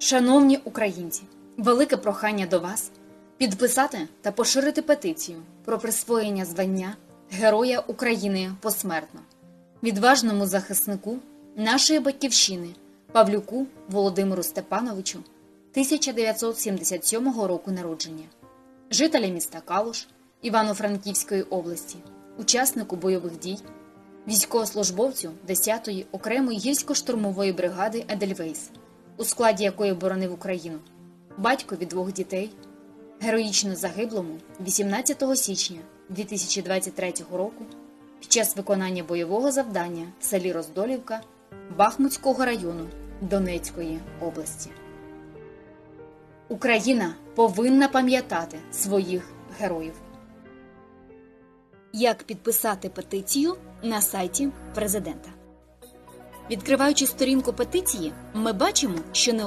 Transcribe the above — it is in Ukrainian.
Шановні українці, велике прохання до вас підписати та поширити петицію про присвоєння звання Героя України посмертно. Відважному захиснику нашої батьківщини Павлюку Володимиру Степановичу 1977 року народження, жителя міста Калуш Івано-Франківської області, учаснику бойових дій, військовослужбовцю 10-ї окремої гірсько-штурмової бригади Едельвейс, у складі якої боронив Україну, батькові двох дітей, героїчно загиблому 18 січня 2023 року під час виконання бойового завдання в селі Роздолівка Бахмутського району Донецької області. Україна повинна пам'ятати своїх героїв. Як підписати петицію на сайті президента? Відкриваючи сторінку петиції, ми бачимо, що не